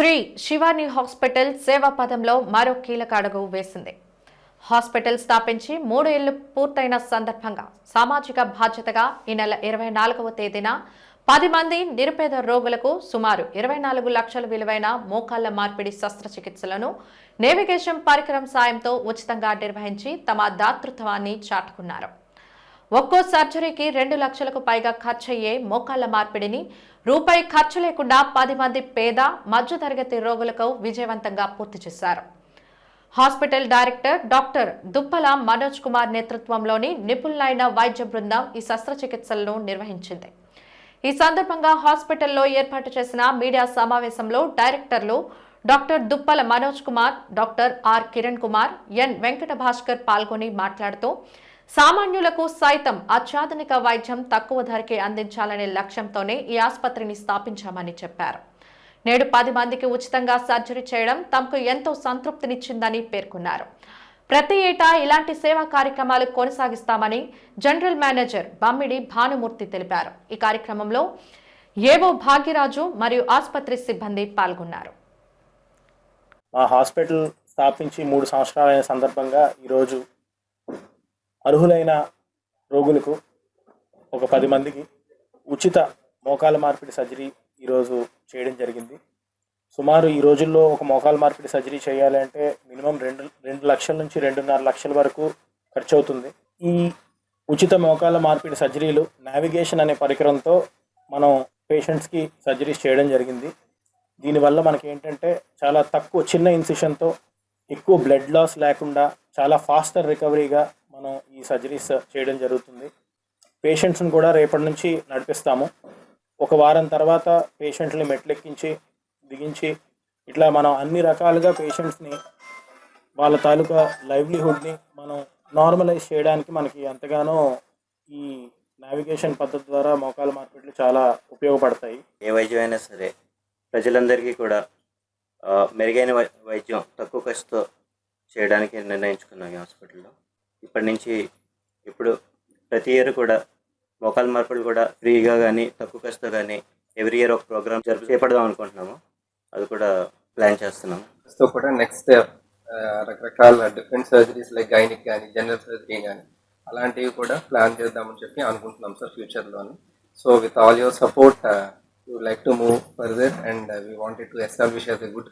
Shri Shivani hospital సేవా పదంలో మరో కీలక అడుగు వేసింది. హాస్పిటల్ స్థాపించి మూడు ఏళ్ళు పూర్తయిన సందర్భంగా సామాజిక బాధ్యతగా ఈ నెల ఇరవై నాలుగవ తేదీన పది మంది నిరుపేద రోగులకు సుమారు ఇరవై నాలుగు లక్షల విలువైన మోకాళ్ళ మార్పిడి శస్త్రచికిత్సలను నేవిగేషన్ పరికరం సాయంతో ఉచితంగా నిర్వహించి తమ దాతృత్వాన్ని చాటుకున్నారు. ఒక్కో సర్జరీకి రెండు లక్షలకు పైగా ఖర్చయ్యే మోకాళ్ళ మార్పిడిని రూపాయి ఖర్చు లేకుండా పది మంది పేద మధ్యతరగతి రోగులకు విజయవంతంగా పూర్తి చేశారు. Hospital director doctor Duppala Manoj Kumar నేతృత్వంలోని నిపుణులైన వైద్య బృందం ఈ శస్త్రచికిత్సలను నిర్వహించింది. ఈ సందర్భంగా హాస్పిటల్లో ఏర్పాటు చేసిన మీడియా సమావేశంలో డైరెక్టర్లు doctor Duppala Manoj Kumar doctor R Kiran Kumar N Venkata Bhaskar పాల్గొని మాట్లాడుతూ సామాన్యులకు సైతం అత్యాధునిక వైద్యం తక్కువ ధరకే అందించాలనే లక్ష్యంతోనే ఈ ఆసుపత్రిని స్థాపించామని చెప్పారు. నేడు పది మందికి ఉచితంగా సర్జరీ చేయడం తమకు ఎంతో సంతృప్తినిచ్చిందని పేర్కొన్నారు. ప్రతి ఏటా ఇలాంటి సేవా కార్యక్రమాలు కొనసాగిస్తామని జనరల్ మేనేజర్ బమ్మిడి భానుమూర్తి తెలిపారు. ఈ కార్యక్రమంలో ఏవో భాగ్యరాజు మరియు ఆసుపత్రి సిబ్బంది పాల్గొన్నారు. మా హాస్పిటల్ స్థాపించి మూడు సంవత్సరాలైన సందర్భంగా ఈరోజు అర్హులైన రోగులకు ఒక పది మందికి ఉచిత మోకాల మార్పిడి సర్జరీ ఈరోజు చేయడం జరిగింది. సుమారు ఈ రోజుల్లో ఒక మోకాల మార్పిడి సర్జరీ చేయాలి అంటే మినిమం రెండు రెండు లక్షల నుంచి రెండున్నర లక్షల వరకు ఖర్చు అవుతుంది ఈ ఉచిత మోకాల మార్పిడి సర్జరీలు నావిగేషన్ అనే పరికరంతో మనం పేషెంట్స్కి సర్జరీస్ చేయడం జరిగింది. దీనివల్ల మనకి ఏంటంటే చాలా తక్కువ చిన్న ఇన్సిషన్తో ఎక్కువ బ్లడ్ లాస్ లేకుండా చాలా ఫాస్టర్ రికవరీగా ఈ సర్జరీస్ చేయడం జరుగుతుంది. పేషెంట్స్ని కూడా రేపటి నుంచి నడిపిస్తాము. ఒక వారం తర్వాత పేషెంట్ని మెట్లెక్కించి దిగించి ఇట్లా మనం అన్ని రకాలుగా పేషెంట్స్ని వాళ్ళ తాలూకా లైవ్లీహుడ్ని మనం నార్మలైజ్ చేయడానికి మనకి ఎంతగానో ఈ నావిగేషన్ పద్ధతి ద్వారా మోకాల మార్కెట్లు చాలా ఉపయోగపడతాయి. ఏ వైద్యం అయినా సరే ప్రజలందరికీ కూడా మెరుగైన వై- వైద్యం తక్కువ ఖర్చుతో చేయడానికి నిర్ణయించుకున్నాం ఈ హాస్పిటల్లో. ఇప్పటి నుంచి ఇప్పుడు ప్రతి ఇయర్ కూడా మోకాల మార్పులు కూడా ఫ్రీగా కానీ తక్కువ ఖర్చుతో కానీ ఎవ్రీ ఇయర్ ఒక ప్రోగ్రామ్ జరుపు చేపడదాం అనుకుంటున్నాము. అది కూడా ప్లాన్ చేస్తున్నాము. సో కూడా నెక్స్ట్ రకరకాల డిఫరెంట్ సర్జరీస్ లైక్ గైనిక్ కానీ జనరల్ సర్జరీ కానీ అలాంటివి కూడా ప్లాన్ చేద్దామని చెప్పి అనుకుంటున్నాం sir ఫ్యూచర్లోని so with all your support you like to move further and we wanted to establish as a good